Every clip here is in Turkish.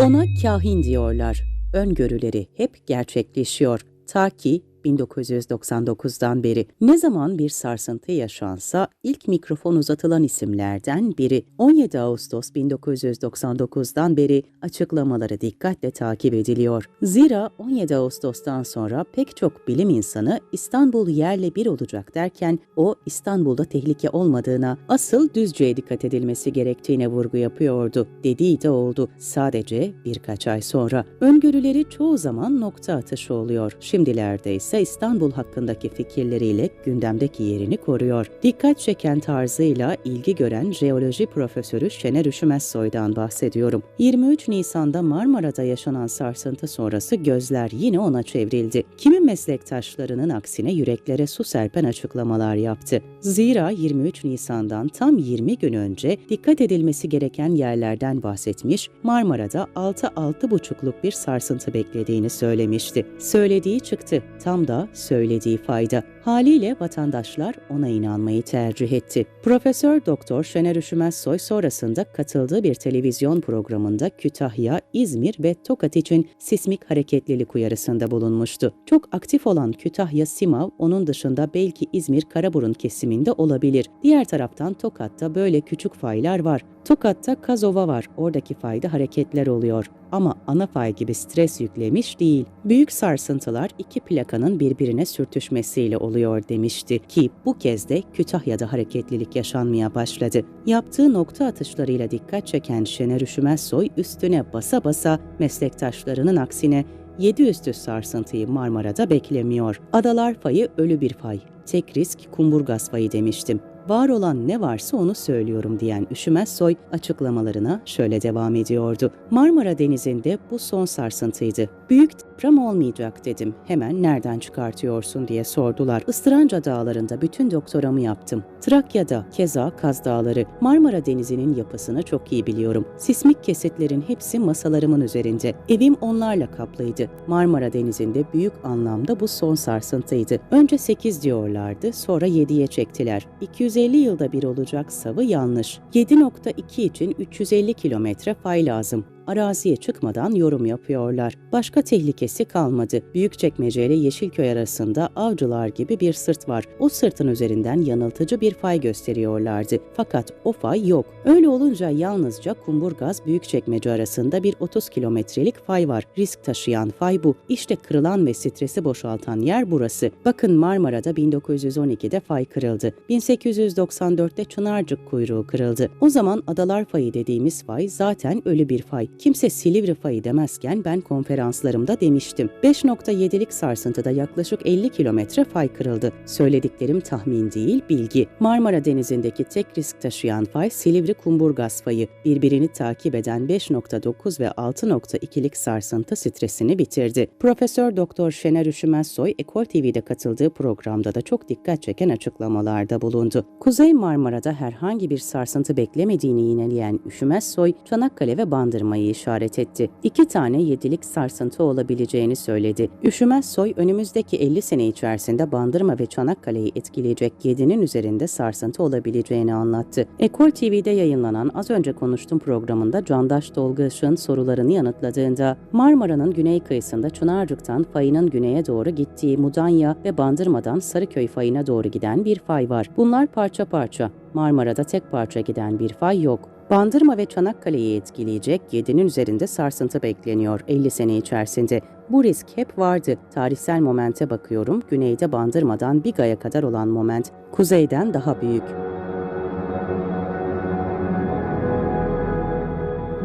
Ona kahin diyorlar. Öngörüleri hep gerçekleşiyor. Ta ki 1999'dan beri ne zaman bir sarsıntı yaşansa ilk mikrofon uzatılan isimlerden biri. 17 Ağustos 1999'dan beri açıklamaları dikkatle takip ediliyor. Zira 17 Ağustos'tan sonra pek çok bilim insanı İstanbul yerle bir olacak derken o İstanbul'da tehlike olmadığına, asıl Düzce'ye dikkat edilmesi gerektiğine vurgu yapıyordu. Dediği de oldu. Sadece birkaç ay sonra. Öngörüleri çoğu zaman nokta atışı oluyor. Şimdilerde ise İstanbul hakkındaki fikirleriyle gündemdeki yerini koruyor. Dikkat çeken tarzıyla ilgi gören jeoloji profesörü Şener Üşümezsoy'dan bahsediyorum. 23 Nisan'da Marmara'da yaşanan sarsıntı sonrası gözler yine ona çevrildi. Kimi meslektaşlarının aksine yüreklere su serpen açıklamalar yaptı. Zira 23 Nisan'dan tam 20 gün önce dikkat edilmesi gereken yerlerden bahsetmiş, Marmara'da 6-6,5'luk bir sarsıntı beklediğini söylemişti. Söylediği çıktı. Tam da söylediği fayda. Haliyle vatandaşlar ona inanmayı tercih etti. Profesör Doktor Şener Üşümezsoy sonrasında katıldığı bir televizyon programında Kütahya, İzmir ve Tokat için sismik hareketlilik uyarısında bulunmuştu. Çok aktif olan Kütahya Simav onun dışında belki İzmir Karaburun kesiminde olabilir. Diğer taraftan Tokat'ta böyle küçük faylar var. Tokat'ta Kazova var. Oradaki fayda hareketler oluyor. Ama ana fay gibi stres yüklemiş değil. Büyük sarsıntılar iki plakanın birbirine sürtüşmesiyle oluyor demişti ki bu kez de Kütahya'da hareketlilik yaşanmaya başladı. Yaptığı nokta atışlarıyla dikkat çeken Şener Üşümezsoy üstüne basa basa meslektaşlarının aksine 7 üstü sarsıntıyı Marmara'da beklemiyor. Adalar fayı ölü bir fay. Tek risk kumburgaz fayı demiştim var olan ne varsa onu söylüyorum diyen Üşümez Soy açıklamalarına şöyle devam ediyordu. Marmara Denizi'nde bu son sarsıntıydı. Büyük deprem olmayacak dedim. Hemen nereden çıkartıyorsun diye sordular. Istıranca dağlarında bütün doktoramı yaptım. Trakya'da keza Kaz Dağları. Marmara Denizi'nin yapısını çok iyi biliyorum. Sismik kesitlerin hepsi masalarımın üzerinde. Evim onlarla kaplıydı. Marmara Denizi'nde büyük anlamda bu son sarsıntıydı. Önce 8 diyorlardı, sonra 7'ye çektiler. 250 yılda bir olacak savı yanlış. 7.2 için 350 kilometre fay lazım araziye çıkmadan yorum yapıyorlar. Başka tehlikesi kalmadı. Büyükçekmece ile Yeşilköy arasında avcılar gibi bir sırt var. O sırtın üzerinden yanıltıcı bir fay gösteriyorlardı. Fakat o fay yok. Öyle olunca yalnızca Kumburgaz Büyükçekmece arasında bir 30 kilometrelik fay var. Risk taşıyan fay bu. İşte kırılan ve stresi boşaltan yer burası. Bakın Marmara'da 1912'de fay kırıldı. 1894'te Çınarcık kuyruğu kırıldı. O zaman Adalar Fayı dediğimiz fay zaten ölü bir fay. Kimse Silivri fayı demezken ben konferanslarımda demiştim. 5.7'lik sarsıntıda yaklaşık 50 kilometre fay kırıldı. Söylediklerim tahmin değil, bilgi. Marmara Denizi'ndeki tek risk taşıyan fay Silivri Kumburgaz fayı. Birbirini takip eden 5.9 ve 6.2'lik sarsıntı stresini bitirdi. Profesör Doktor Şener Üşümezsoy Ekol TV'de katıldığı programda da çok dikkat çeken açıklamalarda bulundu. Kuzey Marmara'da herhangi bir sarsıntı beklemediğini yineleyen Üşümezsoy, Çanakkale ve Bandırma'yı işaret etti. İki tane yedilik sarsıntı olabileceğini söyledi. Üşümez Soy önümüzdeki 50 sene içerisinde Bandırma ve Çanakkale'yi etkileyecek 7'nin üzerinde sarsıntı olabileceğini anlattı. Ekol TV'de yayınlanan az önce konuştum programında Candaş Dolgaş'ın sorularını yanıtladığında Marmara'nın güney kıyısında Çınarcık'tan fayının güneye doğru gittiği Mudanya ve Bandırma'dan Sarıköy fayına doğru giden bir fay var. Bunlar parça parça. Marmara'da tek parça giden bir fay yok. Bandırma ve Çanakkale'yi etkileyecek 7'nin üzerinde sarsıntı bekleniyor 50 sene içerisinde. Bu risk hep vardı. Tarihsel momente bakıyorum. Güneyde Bandırma'dan Biga'ya kadar olan moment kuzeyden daha büyük.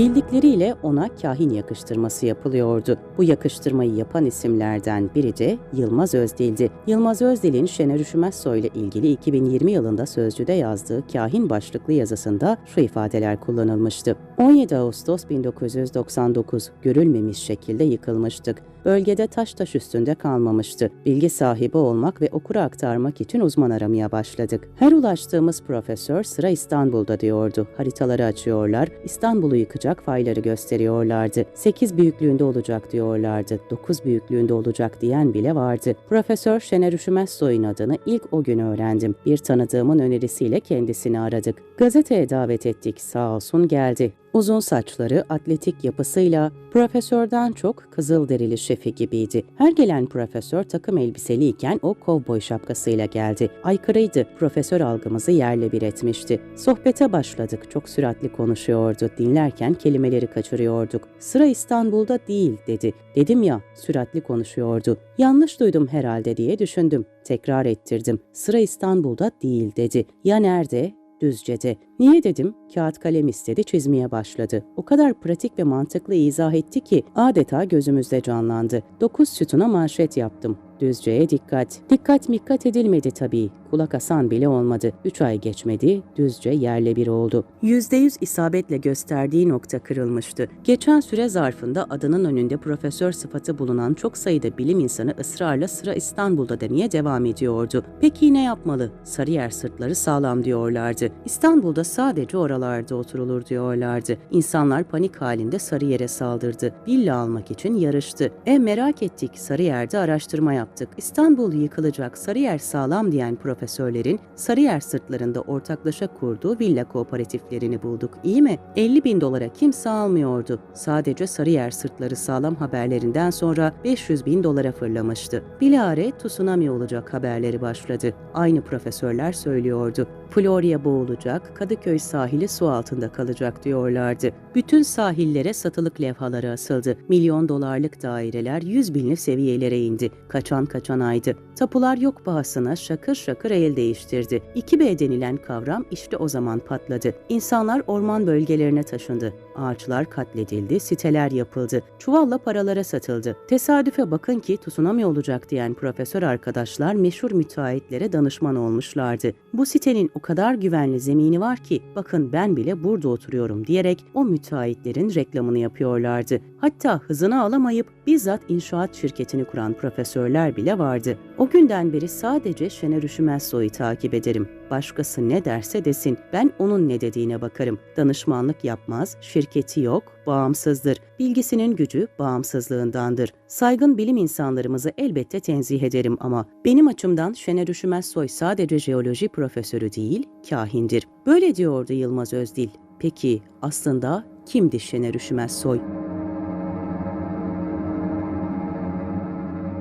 Bildikleriyle ona kahin yakıştırması yapılıyordu. Bu yakıştırmayı yapan isimlerden biri de Yılmaz Özdil'di. Yılmaz Özdil'in Şener Üşümezsoy ile ilgili 2020 yılında Sözcü'de yazdığı kahin başlıklı yazısında şu ifadeler kullanılmıştı. 17 Ağustos 1999 görülmemiş şekilde yıkılmıştık. Bölgede taş taş üstünde kalmamıştı. Bilgi sahibi olmak ve okura aktarmak için uzman aramaya başladık. Her ulaştığımız profesör sıra İstanbul'da diyordu. Haritaları açıyorlar, İstanbul'u yıkacak fayları gösteriyorlardı. 8 büyüklüğünde olacak diyorlardı. 9 büyüklüğünde olacak diyen bile vardı. Profesör Şener Üşümezsoy'un adını ilk o gün öğrendim. Bir tanıdığımın önerisiyle kendisini aradık. Gazeteye davet ettik. Sağ olsun geldi. Uzun saçları, atletik yapısıyla profesörden çok kızılderili şefi gibiydi. Her gelen profesör takım elbiseliyken o kovboy şapkasıyla geldi. Aykırıydı, profesör algımızı yerle bir etmişti. Sohbete başladık, çok süratli konuşuyordu. Dinlerken kelimeleri kaçırıyorduk. Sıra İstanbul'da değil dedi. Dedim ya, süratli konuşuyordu. Yanlış duydum herhalde diye düşündüm. Tekrar ettirdim. Sıra İstanbul'da değil dedi. Ya nerede? Düzce'de. Niye dedim? Kağıt kalem istedi, çizmeye başladı. O kadar pratik ve mantıklı izah etti ki adeta gözümüzde canlandı. Dokuz sütuna manşet yaptım. Düzce'ye dikkat. Dikkat mikkat edilmedi tabii. Kulak asan bile olmadı. Üç ay geçmedi, Düzce yerle bir oldu. Yüzde yüz isabetle gösterdiği nokta kırılmıştı. Geçen süre zarfında adının önünde profesör sıfatı bulunan çok sayıda bilim insanı ısrarla sıra İstanbul'da demeye devam ediyordu. Peki ne yapmalı? Sarıyer sırtları sağlam diyorlardı. İstanbul'da sadece oralarda oturulur diyorlardı. İnsanlar panik halinde Sarıyer'e saldırdı. Villa almak için yarıştı. E merak ettik, Sarıyer'de araştırma yaptık. İstanbul yıkılacak, Sarıyer sağlam diyen profesörlerin Sarıyer sırtlarında ortaklaşa kurduğu villa kooperatiflerini bulduk. İyi mi? 50 bin dolara kimse almıyordu. Sadece Sarıyer sırtları sağlam haberlerinden sonra 500 bin dolara fırlamıştı. Bilare tsunami olacak haberleri başladı. Aynı profesörler söylüyordu. Florya boğulacak, Kadıköy sahili su altında kalacak diyorlardı. Bütün sahillere satılık levhaları asıldı. Milyon dolarlık daireler 100 binli seviyelere indi. Kaçan kaçan aydı. Tapular yok pahasına şakır şakır el değiştirdi. 2B denilen kavram işte o zaman patladı. İnsanlar orman bölgelerine taşındı. Ağaçlar katledildi, siteler yapıldı. Çuvalla paralara satıldı. Tesadüfe bakın ki tsunami olacak diyen profesör arkadaşlar meşhur müteahhitlere danışman olmuşlardı. Bu sitenin o kadar güvenli zemini var ki bakın ben bile burada oturuyorum diyerek o müteahhitlerin reklamını yapıyorlardı. Hatta hızını alamayıp bizzat inşaat şirketini kuran profesörler bile vardı. O günden beri sadece Şener Üşümezsoy'u takip ederim. Başkası ne derse desin ben onun ne dediğine bakarım. Danışmanlık yapmaz, şirketi yok, bağımsızdır. Bilgisinin gücü bağımsızlığındandır. Saygın bilim insanlarımızı elbette tenzih ederim ama benim açımdan Şener Üşümezsoy sadece jeoloji profesörü değil, kahindir. Böyle diyordu Yılmaz Özdil. Peki aslında kimdi Şener Üşümezsoy?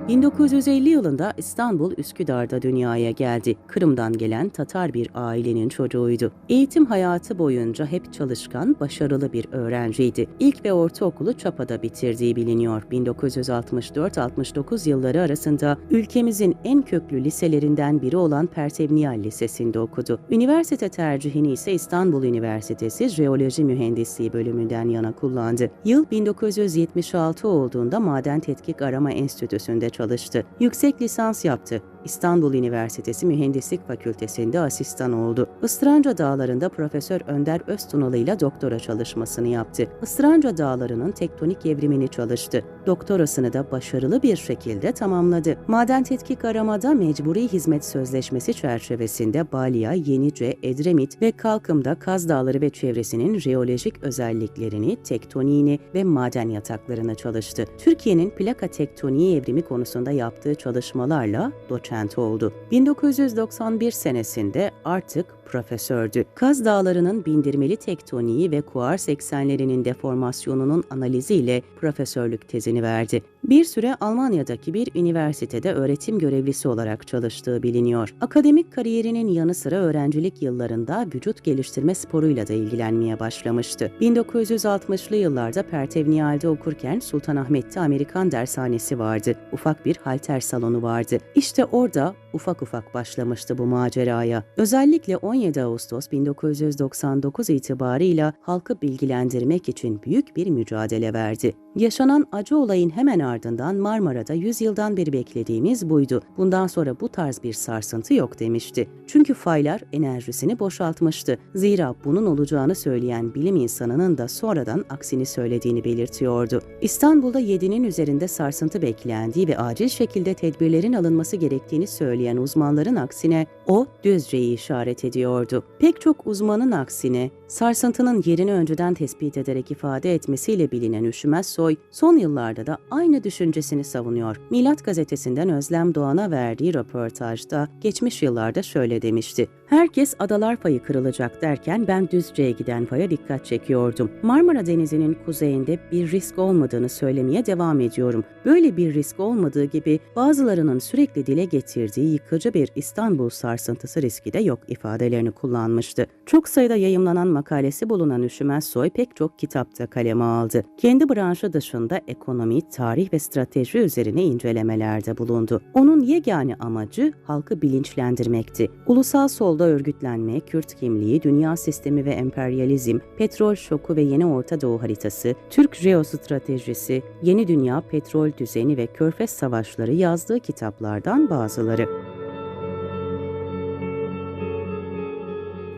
1950 yılında İstanbul Üsküdar'da dünyaya geldi. Kırım'dan gelen Tatar bir ailenin çocuğuydu. Eğitim hayatı boyunca hep çalışkan, başarılı bir öğrenciydi. İlk ve ortaokulu Çapa'da bitirdiği biliniyor. 1964-69 yılları arasında ülkemizin en köklü liselerinden biri olan Pertevniyal Lisesi'nde okudu. Üniversite tercihini ise İstanbul Üniversitesi Jeoloji Mühendisliği bölümünden yana kullandı. Yıl 1976 olduğunda Maden Tetkik Arama Enstitüsü'nde çalıştı. Yüksek lisans yaptı. İstanbul Üniversitesi Mühendislik Fakültesi'nde asistan oldu. Istıranca Dağları'nda Profesör Önder Öztunalı ile doktora çalışmasını yaptı. Istıranca Dağları'nın tektonik evrimini çalıştı. Doktorasını da başarılı bir şekilde tamamladı. Maden tetkik aramada mecburi hizmet sözleşmesi çerçevesinde Balya, Yenice, Edremit ve Kalkım'da Kaz Dağları ve çevresinin jeolojik özelliklerini, tektoniğini ve maden yataklarını çalıştı. Türkiye'nin plaka tektoniği evrimi konusunda yaptığı çalışmalarla doçent oldu. 1991 senesinde artık profesördü. Kaz Dağları'nın bindirmeli tektoniği ve kuars eksenlerinin deformasyonunun analiziyle profesörlük tezini verdi. Bir süre Almanya'daki bir üniversitede öğretim görevlisi olarak çalıştığı biliniyor. Akademik kariyerinin yanı sıra öğrencilik yıllarında vücut geliştirme sporuyla da ilgilenmeye başlamıştı. 1960'lı yıllarda Pertevniyal'de okurken Sultanahmet'te Amerikan dershanesi vardı. Ufak bir halter salonu vardı. İşte orada ufak ufak başlamıştı bu maceraya. Özellikle 17 Ağustos 1999 itibarıyla halkı bilgilendirmek için büyük bir mücadele verdi. Yaşanan acı olayın hemen ardından Marmara'da 100 yıldan beri beklediğimiz buydu. Bundan sonra bu tarz bir sarsıntı yok demişti. Çünkü faylar enerjisini boşaltmıştı. Zira bunun olacağını söyleyen bilim insanının da sonradan aksini söylediğini belirtiyordu. İstanbul'da 7'nin üzerinde sarsıntı beklendiği ve acil şekilde tedbirlerin alınması gerektiğini söyleyen uzmanların aksine o Düzce'yi işaret ediyordu. Pek çok uzmanın aksine sarsıntının yerini önceden tespit ederek ifade etmesiyle bilinen Üşümez Soy son yıllarda da aynı düşüncesini savunuyor. Milat gazetesinden Özlem Doğan'a verdiği röportajda geçmiş yıllarda şöyle demişti. Herkes adalar payı kırılacak derken ben Düzce'ye giden paya dikkat çekiyordum. Marmara Denizi'nin kuzeyinde bir risk olmadığını söylemeye devam ediyorum. Böyle bir risk olmadığı gibi bazılarının sürekli dile getirdiği yıkıcı bir İstanbul sarsıntısı riski de yok ifadelerini kullanmıştı. Çok sayıda yayımlanan makalesi bulunan Üşümez Soy pek çok kitapta kaleme aldı. Kendi branşı dışında ekonomi, tarih ve strateji üzerine incelemelerde bulundu. Onun yegane amacı halkı bilinçlendirmekti. Ulusal solda örgütlenme, Kürt kimliği, dünya sistemi ve emperyalizm, petrol şoku ve yeni Orta Doğu haritası, Türk jeostratejisi, yeni dünya petrol düzeni ve körfez savaşları yazdığı kitaplardan bazıları.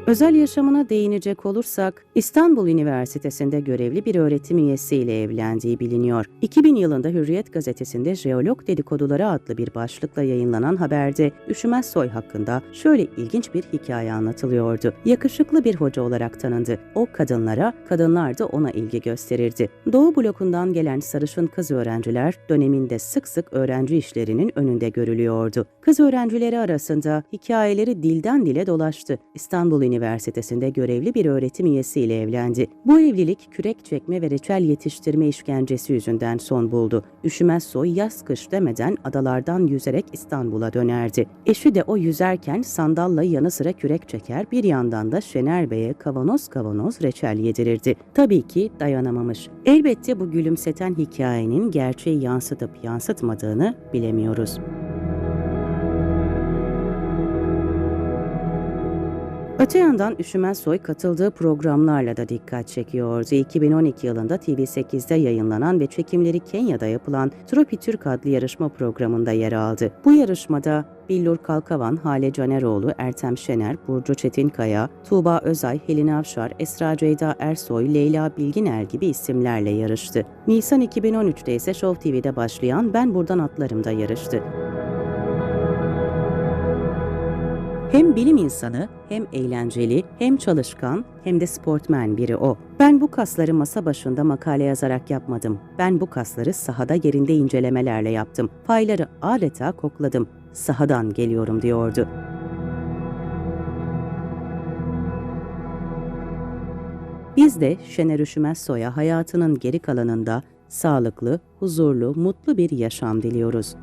Özel yaşamına değinecek olursak, İstanbul Üniversitesi'nde görevli bir öğretim üyesiyle evlendiği biliniyor. 2000 yılında Hürriyet gazetesinde Jeolog Dedikoduları adlı bir başlıkla yayınlanan haberde Üşümez Soy hakkında şöyle ilginç bir hikaye anlatılıyordu. Yakışıklı bir hoca olarak tanındı. O kadınlara, kadınlar da ona ilgi gösterirdi. Doğu blokundan gelen sarışın kız öğrenciler döneminde sık sık öğrenci işlerinin önünde görülüyordu. Kız öğrencileri arasında hikayeleri dilden dile dolaştı. İstanbul Üniversitesi'nde görevli bir öğretim üyesiyle evlendi. Bu evlilik kürek çekme ve reçel yetiştirme işkencesi yüzünden son buldu. Üşümez soy yaz kış demeden adalardan yüzerek İstanbul'a dönerdi. Eşi de o yüzerken sandalla yanı sıra kürek çeker bir yandan da Şener Bey'e kavanoz kavanoz reçel yedirirdi. Tabii ki dayanamamış. Elbette bu gülümseten hikayenin gerçeği yansıtıp yansıtmadığını bilemiyoruz. Öte yandan Üşümez Soy katıldığı programlarla da dikkat çekiyordu. 2012 yılında TV8'de yayınlanan ve çekimleri Kenya'da yapılan Tropi Türk adlı yarışma programında yer aldı. Bu yarışmada Billur Kalkavan, Hale Caneroğlu, Ertem Şener, Burcu Çetinkaya, Tuğba Özay, Helin Avşar, Esra Ceyda Ersoy, Leyla Bilginer gibi isimlerle yarıştı. Nisan 2013'te ise Show TV'de başlayan Ben Buradan Atlarım'da yarıştı. Hem bilim insanı, hem eğlenceli, hem çalışkan, hem de sportmen biri o. Ben bu kasları masa başında makale yazarak yapmadım. Ben bu kasları sahada yerinde incelemelerle yaptım. Payları adeta kokladım. Sahadan geliyorum diyordu. Biz de Şener Üşümez Soy'a hayatının geri kalanında sağlıklı, huzurlu, mutlu bir yaşam diliyoruz.